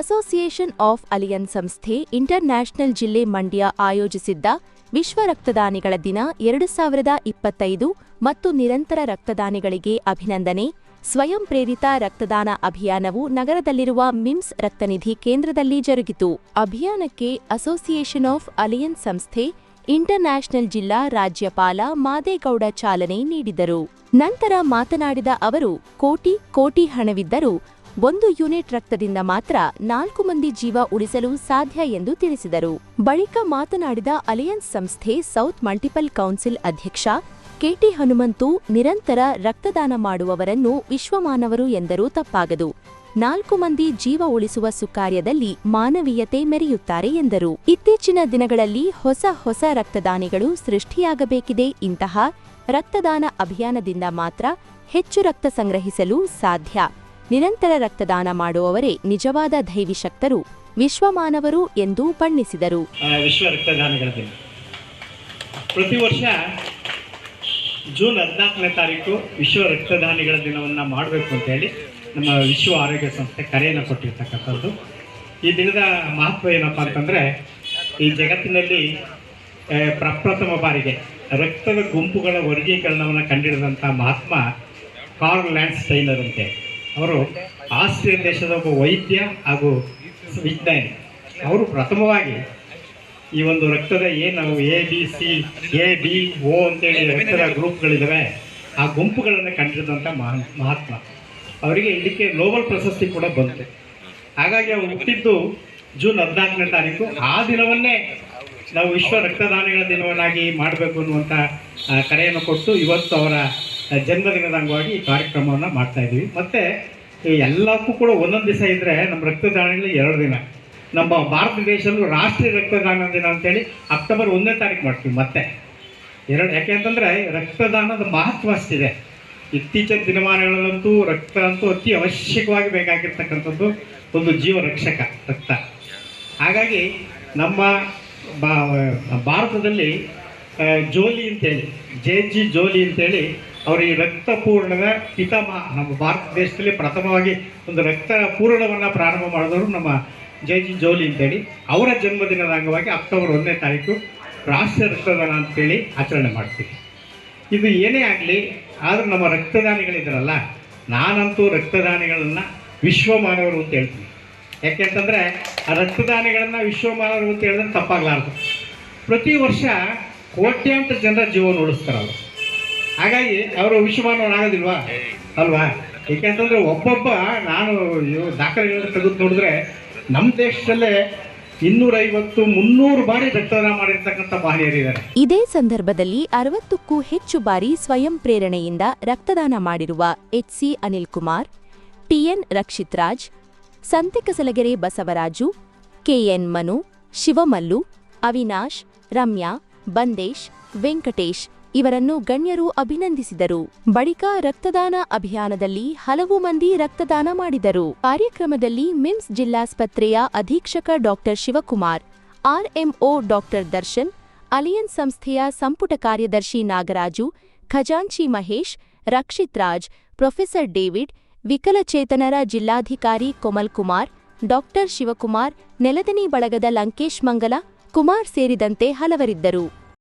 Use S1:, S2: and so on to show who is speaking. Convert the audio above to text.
S1: Association of ಅಲಿಯನ್ ಸಂಸ್ಥೆ inter national ಜಿಲ್ಲೆ ಮಂಡ್ಯ ಆಯೋಜಿಸಿದ್ದ ವಿಶ್ವ ರಕ್ತದಾನಿಗಳ ದಿನ ಎರಡು ಸಾವಿರದ ಇಪ್ಪತ್ತೈದು ಮತ್ತು ನಿರಂತರ ರಕ್ತದಾನಿಗಳಿಗೆ ಅಭಿನಂದನೆ. ಸ್ವಯಂ ಪ್ರೇರಿತ ರಕ್ತದಾನ ಅಭಿಯಾನವು ನಗರದಲ್ಲಿರುವ ಮಿಮ್ಸ್ ರಕ್ತನಿಧಿ ಕೇಂದ್ರದಲ್ಲಿ ಜರುಗಿತು. ಅಭಿಯಾನಕ್ಕೆ ಅಸೋಸಿಯೇಷನ್ ಆಫ್ ಅಲಿಯನ್ ಸಂಸ್ಥೆ ಇಂಟರ್ ನ್ಯಾಷನಲ್ ಜಿಲ್ಲಾ ರಾಜ್ಯಪಾಲ ಮಾದೇಗೌಡ ಚಾಲನೆ ನೀಡಿದರು. ನಂತರ ಮಾತನಾಡಿದ ಅವರು, ಕೋಟಿ ಕೋಟಿ ಹಣವಿದ್ದರೂ ಒಂದು ಯೂನಿಟ್ ರಕ್ತದಿಂದ ಮಾತ್ರ ನಾಲ್ಕು ಮಂದಿ ಜೀವ ಉಳಿಸಲು ಸಾಧ್ಯ ಎಂದು ತಿಳಿಸಿದರು. ಬಳಿಕ ಮಾತನಾಡಿದ ಅಲಿಯನ್ಸ್ ಸಂಸ್ಥೆ ಸೌತ್ ಮಲ್ಟಿಪಲ್ ಕೌನ್ಸಿಲ್ ಅಧ್ಯಕ್ಷ ಕೆಟಿ ಹನುಮಂತು ನಿರಂತರ ರಕ್ತದಾನ ಮಾಡುವವರನ್ನು ವಿಶ್ವಮಾನವರು ಎಂದರೂ ತಪ್ಪಾಗದು. ನಾಲ್ಕು ಮಂದಿ ಜೀವ ಉಳಿಸುವ ಸುಕಾರ್ಯದಲ್ಲಿ ಮಾನವೀಯತೆ ಮೆರೆಯುತ್ತಾರೆ ಎಂದರು. ಇತ್ತೀಚಿನ ದಿನಗಳಲ್ಲಿ ಹೊಸ ಹೊಸ ರಕ್ತದಾನಿಗಳು ಸೃಷ್ಟಿಯಾಗಬೇಕಿದೆ. ಇಂತಹ ರಕ್ತದಾನ ಅಭಿಯಾನದಿಂದ ಮಾತ್ರ ಹೆಚ್ಚು ರಕ್ತ ಸಂಗ್ರಹಿಸಲು ಸಾಧ್ಯ. ನಿರಂತರ ರಕ್ತದಾನ ಮಾಡುವವರೇ ನಿಜವಾದ ದೈವಿ ಶಕ್ತರು ವಿಶ್ವಮಾನವರು ಎಂದು ಬಣ್ಣಿಸಿದರು.
S2: ವಿಶ್ವ ರಕ್ತದಾನಗಳ ದಿನ ಪ್ರತಿ ವರ್ಷ ಜೂನ್ ಹದಿನಾಲ್ಕನೇ ತಾರೀಕು ವಿಶ್ವ ರಕ್ತದಾನಿಗಳ ದಿನವನ್ನು ಮಾಡಬೇಕು ಅಂತ ಹೇಳಿ ನಮ್ಮ ವಿಶ್ವ ಆರೋಗ್ಯ ಸಂಸ್ಥೆ ಕರೆಯನ್ನು ಕೊಟ್ಟಿರ್ತಕ್ಕಂಥದ್ದು. ಈ ದಿನದ ಮಹತ್ವ ಏನಪ್ಪ ಅಂತಂದರೆ, ಈ ಜಗತ್ತಿನಲ್ಲಿ ಪ್ರಪ್ರಥಮ ಬಾರಿಗೆ ರಕ್ತದ ಗುಂಪುಗಳ ವರ್ಗೀಕರಣವನ್ನು ಕಂಡಿಡಿದಂಥ ಮಹಾತ್ಮ ಕಾರ್ಲ್ ಲ್ಯಾಂಡ್ ಸ್ಟೈನರ್ ಅಂತೇಳಿ ಅವರು ಆಸ್ಟ್ರೇಲಿಯನ್ ದೇಶದ ಒಬ್ಬ ವೈದ್ಯ ಹಾಗೂ ವಿಜ್ಞಾನಿ. ಅವರು ಪ್ರಥಮವಾಗಿ ಈ ಒಂದು ರಕ್ತದ ಏನು A, B, C, A B O ಅಂತೇಳಿ ರಕ್ತದ ಗ್ರೂಪ್ಗಳಿದ್ದಾವೆ ಆ ಗುಂಪುಗಳನ್ನು ಕಂಡಿರಿದಂಥ ಮಹಾ, ಮಹಾತ್ಮ. ಅವರಿಗೆ ಇದಕ್ಕೆ ನೋಬಲ್ ಪ್ರಶಸ್ತಿ ಕೂಡ ಬಂತು. ಹಾಗಾಗಿ ಅವರು ಹುಟ್ಟಿದ್ದು ಜೂನ್ ಹದಿನಾಲ್ಕನೇ ತಾರೀಕು. ಆ ದಿನವನ್ನೇ ನಾವು ವಿಶ್ವ ರಕ್ತದಾನಿಗಳ ದಿನವನ್ನಾಗಿ ಮಾಡಬೇಕು ಅನ್ನುವಂಥ ಕರೆಯನ್ನು ಕೊಟ್ಟು ಇವತ್ತು ಅವರ ಜನ್ಮದಿನದ ಅಂಗವಾಗಿ ಈ ಕಾರ್ಯಕ್ರಮವನ್ನು ಮಾಡ್ತಾ ಇದ್ದೀವಿ ಮತ್ತು ಎಲ್ಲಕ್ಕೂ ಕೂಡ ಒಂದೊಂದು ದಿವಸ ಇದ್ದರೆ ನಮ್ಮ ರಕ್ತದಾನಗಳಲ್ಲಿ ಎರಡು ದಿನ. ನಮ್ಮ ಭಾರತ ದೇಶದಲ್ಲೂ ರಾಷ್ಟ್ರೀಯ ರಕ್ತದಾನ ದಿನ ಅಂತೇಳಿ ಅಕ್ಟೋಬರ್ ಒಂದನೇ ತಾರೀಕು ಮಾಡ್ತೀವಿ ಮತ್ತೆ. ಎರಡು, ಯಾಕೆ ಅಂತಂದರೆ ರಕ್ತದಾನದ ಮಹತ್ವ ಅಷ್ಟಿದೆ. ಇತ್ತೀಚಿನ ದಿನಮಾನಗಳಲ್ಲಂತೂ ರಕ್ತ ಅಂತೂ ಅತಿ ಅವಶ್ಯಕವಾಗಿ ಬೇಕಾಗಿರ್ತಕ್ಕಂಥದ್ದು ಒಂದು ಜೀವ ರಕ್ಷಕ ರಕ್ತ. ಹಾಗಾಗಿ ನಮ್ಮ ಭಾರತದಲ್ಲಿ ಜೋಲಿ ಅಂತೇಳಿ, ಜೆ ಜಿ ಜೋಲಿ ಅಂತೇಳಿ ಅವರು ಈ ರಕ್ತ ಪೂರ್ಣದ ಪಿತಾಮಹ ನಮ್ಮ ಭಾರತ ದೇಶದಲ್ಲಿ ಪ್ರಥಮವಾಗಿ ಒಂದು ರಕ್ತ ಪೂರಣವನ್ನು ಪ್ರಾರಂಭ ಮಾಡಿದವರು ನಮ್ಮ ಜೆ ಜಿ ಜೋಲಿ ಅಂತೇಳಿ. ಅವರ ಜನ್ಮದಿನದ ಅಂಗವಾಗಿ ಅಕ್ಟೋಬರ್ ಒಂದನೇ ತಾರೀಕು ರಾಷ್ಟ್ರೀಯ ರಕ್ತದಾನ ಅಂತೇಳಿ ಆಚರಣೆ ಮಾಡ್ತೀವಿ. ಇದು ಏನೇ ಆಗಲಿ, ಆದರೂ ನಮ್ಮ ರಕ್ತದಾನಿಗಳಿದ್ದಾರಲ್ಲ ನಾನಂತೂ ರಕ್ತದಾನಿಗಳನ್ನು ವಿಶ್ವಮಾನವರು ಅಂತ ಹೇಳ್ತೀನಿ. ಯಾಕೆಂತಂದರೆ ಆ ರಕ್ತದಾನಿಗಳನ್ನು ವಿಶ್ವಮಾನವರು ಅಂತ ಹೇಳಿದ್ರೆ ತಪ್ಪಾಗಲಾರ್ದು. ಪ್ರತಿ ವರ್ಷ ಕೋಟ್ಯಾಂತರ ಜನರ ಜೀವನ ಉಳಿಸ್ತಾರೆ ಅವರು ಹಾಗಾಗಿ ಅವರು ವಿಶ್ವಮಾನವರಾಗೋದಿಲ್ವಾ ಅಲ್ವಾ? ಏಕೆಂತಂದ್ರೆ ಒಬ್ಬೊಬ್ಬ ನಾನು ದಾಖಲೆಗಳನ್ನ ದಾಖಲೆಗಳನ್ನು ತೆಗೆದು ನೋಡಿದ್ರೆ ನಮ್ಮ ದೇಶದಲ್ಲೇ ಇನ್ನೂರೈವತ್ತು ಮುನ್ನೂರು ಬಾರಿ ರಕ್ತದಾನ ಮಾಡಿರ್ತಕ್ಕಂಥ ಮಹಿಳೆಯರಿದ್ದಾರೆ
S1: ಇದೇ ಸಂದರ್ಭದಲ್ಲಿ ಅರವತ್ತಕ್ಕೂ ಹೆಚ್ಚು ಬಾರಿ ಸ್ವಯಂ ಪ್ರೇರಣೆಯಿಂದ ರಕ್ತದಾನ ಮಾಡಿರುವ HC Anil Kumar TN Rakshith Raj Santhekasalagere Basavaraju KN Manu Shivamallu Avinash Ramya Bandesh Venkatesh ಇವರನ್ನು ಗಣ್ಯರು ಅಭಿನಂದಿಸಿದರು. ಬಳಿಕ ರಕ್ತದಾನ ಅಭಿಯಾನದಲ್ಲಿ ಹಲವು ಮಂದಿ ರಕ್ತದಾನ ಮಾಡಿದರು. ಕಾರ್ಯಕ್ರಮದಲ್ಲಿ ಮಿಮ್ಸ್ ಜಿಲ್ಲಾಸ್ಪತ್ರೆಯ ಅಧೀಕ್ಷಕ doctor Shivakumar, RMO doctor Darshan, alliance ಸಂಸ್ಥೆಯ ಸಂಪುಟ ಕಾರ್ಯದರ್ಶಿ ನಾಗರಾಜು, ಖಜಾಂಚಿ ಮಹೇಶ್, ರಕ್ಷಿತ್ ರಾಜ್, ಪ್ರೊಫೆಸರ್ ಡೇವಿಡ್, ವಿಕಲಚೇತನರ ಜಿಲ್ಲಾಧಿಕಾರಿ ಕೊಮಲ್ ಕುಮಾರ್ ಡಾಕ್ಟರ್ ಶಿವಕುಮಾರ್, ನೆಲದನಿ ಬಳಗದ ಲಂಕೇಶ್ ಮಂಗಲ, ಕುಮಾರ್ ಸೇರಿದಂತೆ ಹಲವರಿದ್ದರು.